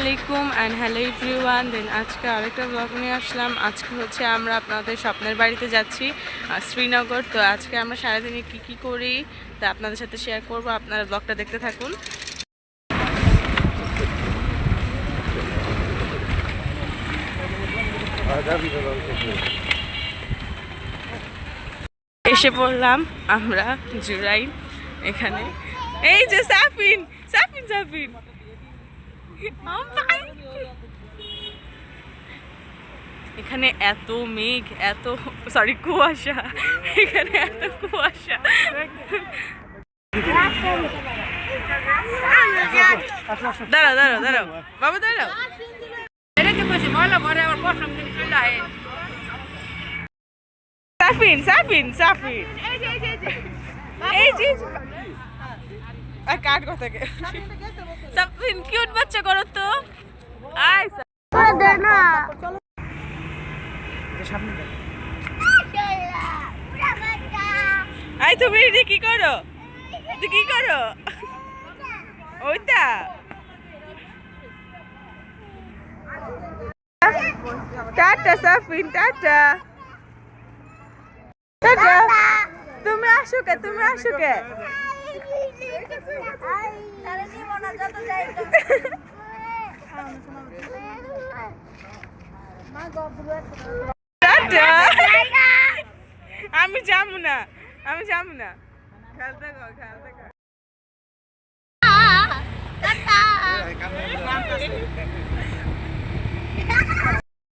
আলাইকুম and hello everyone দেন আজকে আরেকটা ব্লগ নিয়ে আসলাম। আজকে হচ্ছে আমরা আপনাদের স্বপ্নের বাড়িতে যাচ্ছি শ্রীনগর। তো আজকে আমরা সারাদিনে কী কী করি তা আপনাদের সাথে শেয়ার করব। আপনারা ব্লগটা দেখতে থাকুন। এসে পড়লাম আমরা জুরাই এখানে। এই যে সাফিন সাফিন সাফিন! এখানে এত মেঘ, এত সরি কুয়াশা। এখানে এত কুয়াশা। দাঁড়াও দাঁড়াও দাঁড়াও। বাবা, দাঁড়াও। সাফিন সাফিন সাফিন। এই যে। আর কাট কথা কে সাফিন কিউট বাচ্চা করো তো। আয় আই তুমি কি করো? তুই কি করো? ওইটা। টাটা সাফিন টাটা। টাটা। তুমি আসো কে? তুমি আসো কে? আমি যাব না, আমি যাব না।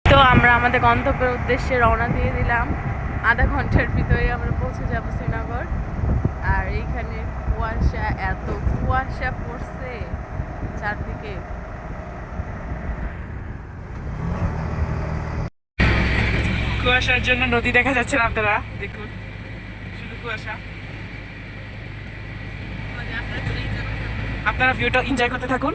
তো আমরা আমাদের গন্তব্যের উদ্দেশ্যে রওনা দিয়ে দিলাম। আধা ঘণ্টার ভিতরে আমরা পৌঁছে যাব শ্রীনগর। আর এইখানে কুয়াশা পড়ছে চারদিকে। কুয়াশার জন্য নদী দেখা যাচ্ছে না আপনারা? দেখুন শুধু কুয়াশা। আপনারা ভিউটা এনজয় করতে থাকুন।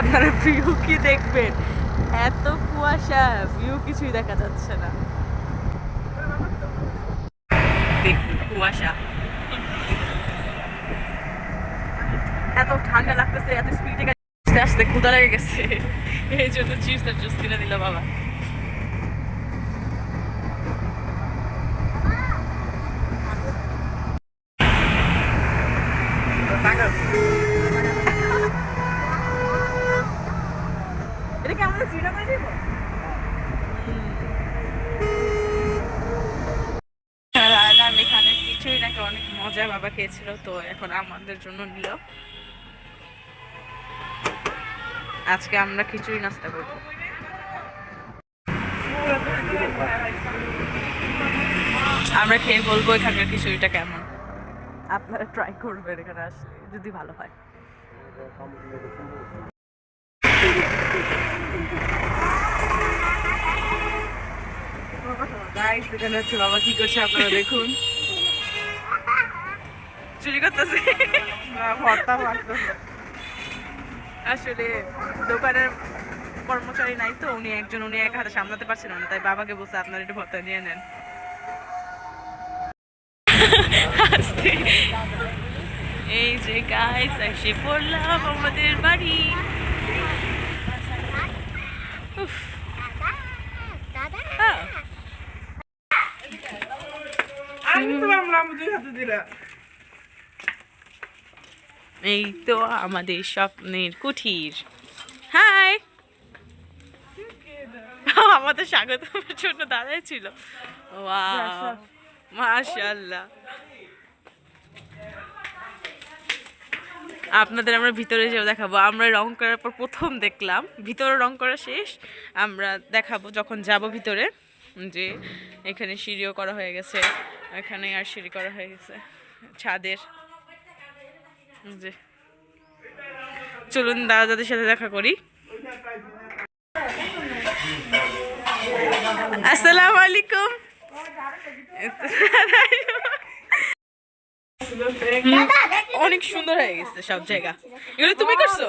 আপনারা ভিউ কি দেখবেন? এত কুয়াশা ভিউ কিছুই দেখা যাচ্ছে না দেখুন কুয়াশা। এত ঠান্ডা লাগতেছে, এত স্পিডে আসতে ক্ষুদা লেগে গেছে। এই জন্য চিপস আর জুস কিনে দিল বাবা এটা কি আমাদের শ্রীনগরে যাব আর এখানে কিছুই নাকি অনেক মজা বাবা খেয়েছিল, তো এখন আমাদের জন্য নিল। আজকে আমরা খিচুড়ি নাস্তা করব। আমরা খেয়ে বলব এখানকার খিচুড়িটা কেমন। আপনারা ট্রাই করবেন এখানে আসলে, যদি ভালো হয়। হচ্ছে বাবা কি করছে আপনারা দেখুন। চুরি করতেছে। ভর্তা মারতেছে আসলে দোকানের কর্মচারী নাই তো উনি একজন উনি এক হাতে সামলাতে পারছিলেন না তাই বাবাকে বলছে আপনার একটু ভর্তা নিয়ে নেন। এই যে গাইস এসে পড়লাম আমাদের বাড়ি। হ্যাঁ। আমি তো ভাবলাম দুই হাতে দিলা এই তো আমাদের স্বপ্নের কুঠির। হাই আমাদের স্বাগতমের জন্য দাঁড়ায় ছিল। ওয়াও মাশাআল্লাহ। আপনাদের আমরা ভিতরে যেও দেখাবো। আমরা রং করার পর প্রথম দেখলাম। ভিতরে রং করা শেষ। আমরা দেখাবো যখন যাব ভিতরে যে এখানে সিঁড়িও করা হয়ে গেছে। এখানে আর সিঁড়ি করা হয়ে গেছে। ছাদের যে। চলুন দাদা দাদের সাথে দেখা করি। আসসালামু আলাইকুম। অনেক সুন্দর হয়ে গেছে সব জায়গা। এগুলো তুমি করছ?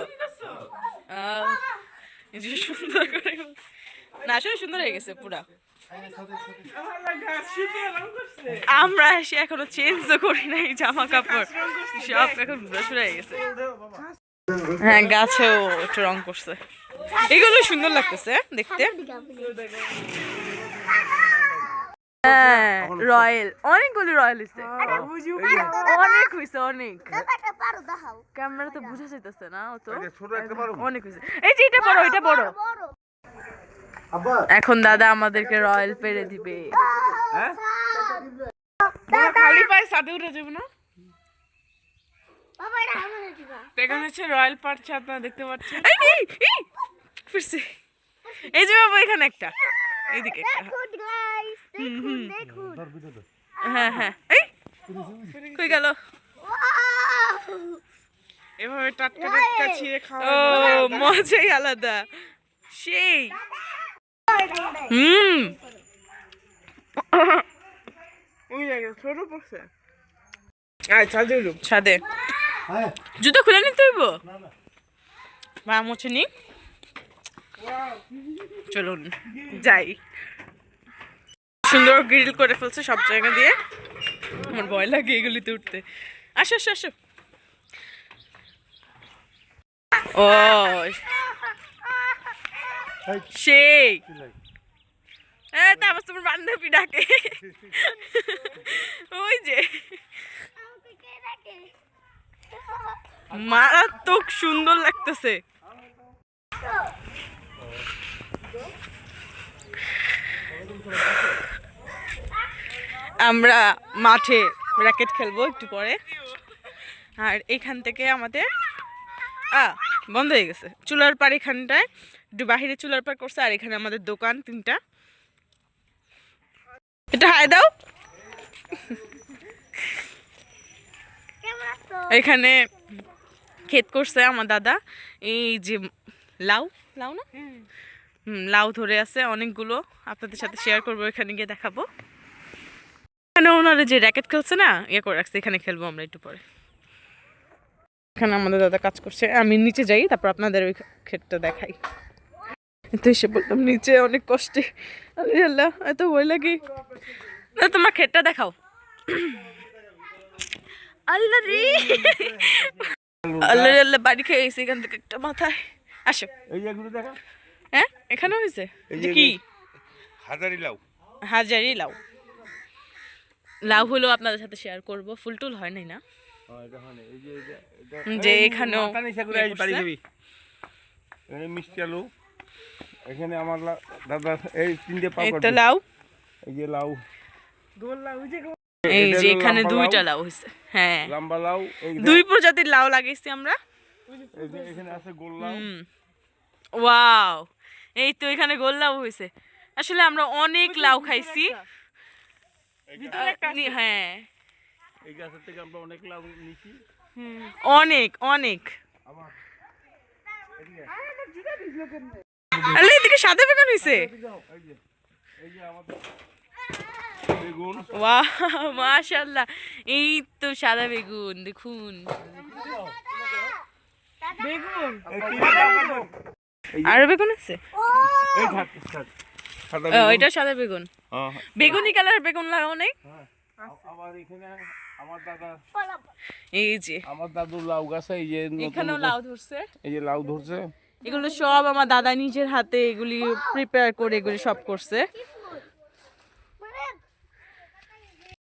সুন্দর করে না, আসলে সুন্দর হয়ে গেছে পুরা। করছে। আমরা এসে এখনও চেঞ্জও করি নাই জামা কাপড়। সব এখন শুরু হয়ে গেছে। হ্যাঁ গাছেও একটু রং করছে। এগুলো সুন্দর লাগতেছে দেখতে। হ্যাঁ রয়্যাল। অনেকগুলি রয়্যাল হয়েছে অনেক হয়েছে অনেক। ক্যামেরা তো বোঝা যাইতেছে না অত। অনেক হয়েছে এই যে এটা বড় এটা বড়। এখন দাদা আমাদেরকে রয়্যাল পেরে দিবে। খালি পায়ে সাথে উঠে যাব না? এখানে হচ্ছে রয়্যাল পার্ক আপনারা দেখতে পাচ্ছেন এই, এই, এই, ফিরছে। এই যে বাবা এখানে একটা। এইদিকে একটা। হ্যাঁ হ্যাঁ। এই কই গেল? এভাবে টাটকা টাটকা ছিঁড়ে খাওয়া ও মজাই আলাদা। সেই। জুতো খুলে নিতে হইব? মা মুছে নি চলুন, যাই। সুন্দর গ্রিল করে ফেলছে সব জায়গা দিয়ে। আমার ভয় লাগে এগুলিতে উঠতে। আসো আসো আসো। ও সেই হ্যাঁ তারপর তোমার বান্ধবী ডাকে। ওই যে। মারাত্মক সুন্দর লাগতেছে। আমরা মাঠে র্যাকেট খেলব একটু পরে। আর এখান থেকে আমাদের আ বন্ধ হয়ে গেছে। চুলার পার এখানটায় একটু বাহিরে চুলার পার করছে, আর এখানে আমাদের দোকান তিনটা। এটা হাই দাও। এখানে ক্ষেত করছে আমার দাদা। এই যে লাউ লাউ না? লাউ ধরে আছে, অনেকগুলো। আপনাদের সাথে শেয়ার করব, এখানে গিয়ে দেখাবো। এখানে ওনারা যে র্যাকেট খেলছে না ইয়ে করে রাখছে, এখানে খেলব আমরা একটু পরে। এখানে আমাদের দাদা কাজ করছে, আমি নিচে যাই, তারপর আপনাদের ওই ক্ষেতটা দেখাই। তো এসে বললাম নিচে অনেক কষ্টে। আল্লাহ এত ভয় লাগে। না তোমার ক্ষেতটা দেখাও। আল্লাহ রে। আল্লাহ আল্লাহ বাড়ি খেয়ে গেছে এখান থেকে একটা মাথায়। আসো। হ্যাঁ এখানে হয়েছে? কি? হাজারি লাউ। হাজারি লাউ। লাউ হলো আপনাদের সাথে শেয়ার করব। ফুল টুল হয় নাই না? যে এখানেও ইয়ে মিষ্টি আলু। এখানে আমার দাদা এই তিনটে পাপড় লাউ। এই যে লাউ। এই যে এখানে দুইটা লাউ, হয়েছে হ্যাঁ। লম্বা লাউ এই দুই প্রজাতির লাউ লাগাইছি আমরা। এই এখানে আছে গোল লাউ। ওয়াও। এই তো এখানে গোল লাউ হয়েছে আসলে আমরা অনেক লাউ খাইছি। হ্যাঁ। এই গাছের থেকে আমরা অনেক লাউ নিছি। অনেক সাদা বেগুন হয়েছে এই যে এই বেগুন। ওয়াও মাশাআল্লাহ। এই তো সাদা বেগুন দেখুন। বেগুন। আরও বেগুন আছে? এটা সাদা বেগুন। হ্যাঁ, বেগুনি কালার বেগুন লাগাও নাই? হ্যাঁ। আ- আবার এখানে আমার দাদা এই যে। আমার দাদুর লাউ গাছ এই যে এখানেও লাউ ধরছে। এই যে লাউ ধরছে। এগুলো সব আমার দাদা নিজের হাতে এগুলি প্রিপেয়ার করে এগুলি সব করছে।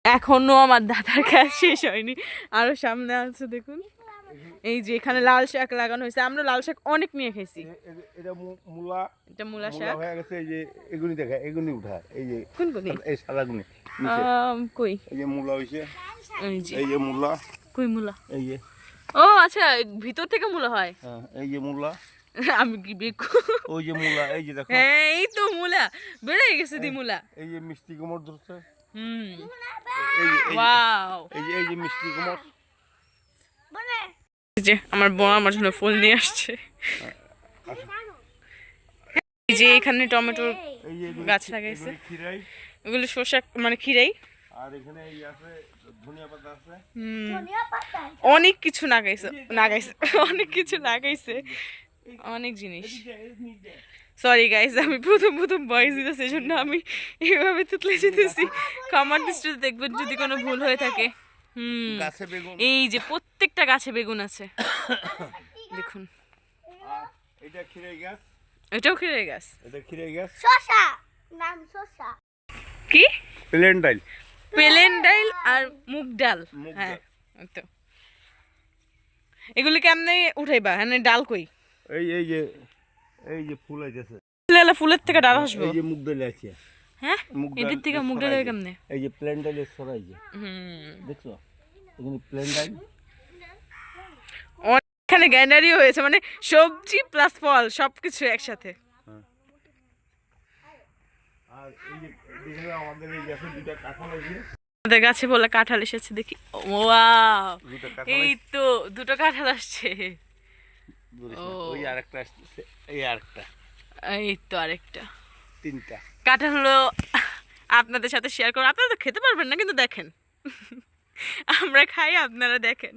এখনও আমার দাদার কাজ শেষ হয়নি। আরও সামনে আছে দেখুন। এই যে এখানে লাল শাক লাগানো হয়েছে। আমরা লাল শাক অনেক নিয়ে খেয়েছি এটা মূলা। এটা মূলা শাক। হয়ে গেছে এই যে এগুনি দেখা এগুনি উঠা। এই যে কোন কোন এই। কই? এই যে মূলা হইছে। এই যে। এই যে মূলা। কই মূলা? এই যে। ও আচ্ছা ভিতর থেকে মূলা হয়। হ্যাঁ, এই যে মূলা। আমি কি বেকু ওই যে মূলা এই যে দেখো। হ্যাঁ এই তো মূলা। বেড়ে গেছে দি মূলা। এই যে মিষ্টি কুমড় ধরছে। হুম। এই যে এই যে- ওয়াও। এই যে এই যে মিষ্টি কুমড়। যে আমার বোন আমার জন্য ফুল নিয়ে আসছে। এই যে এখানে টমেটোর এই যে এগুলি- গাছ লাগাইছে। এগুলো শসা মানে খিরাই। আর এখানে এই আছে ধনিয়া পাতা আছে। অনেক কিছু লাগাইছে লাগাইছে অনেক কিছু লাগাইছে। অনেক জিনিস। সরি গাইজ আমি প্রথম প্রথম বয়স দিতে সেজন্য আমি এইভাবে তুতলে যেতেছি। কমান্ড দৃষ্টিতে দেখবেন যদি কোনো ভুল হয়ে থাকে। হুম। গাছে বেগুন। এই যে প্রত্যেকটা গাছে বেগুন আছে। দেখুন। এটা খিরে গাছ এটাও খেয়ে গাছ এটা খিরে গাছ শশা নাম শশা কি? প্লেন ডাইল। প্লেন ডাল আর মুগ ডাল। হ্যাঁ তো। এগুলি কেমনে উঠাইবা? হ্যাঁ ডাল কই? এই এই যে এই যে ফুল লেলা ফুলের থেকে ডাল আসব এই যে মুগ ডাল আছে। হ্যাঁ? মুগ ডাল থেকে মুগ ডাল কেমনে? এই যে প্লেন ডাইলের সরাই যে। হুম। দেখছ? এখানে প্লেন এখানে গ্যান্ডারি হয়েছে মানে সবজি প্লাস ফল সবকিছু একসাথে। আর এই যে আমাদের এই গাছে দুটা কাঁঠাল আছে। আমাদের গাছে বলে কাঁঠাল এসেছে দেখি। দুটা এই তো দুটো কাঁঠাল আসছে। ও। ওই আরেকটা আসছে এই আরেকটা। এই তো আরেকটা। তিনটা। আপনাদের সাথে শেয়ার করো আপনারা তো খেতে পারবেন না কিন্তু দেখেন। আমরা খাই আপনারা দেখেন।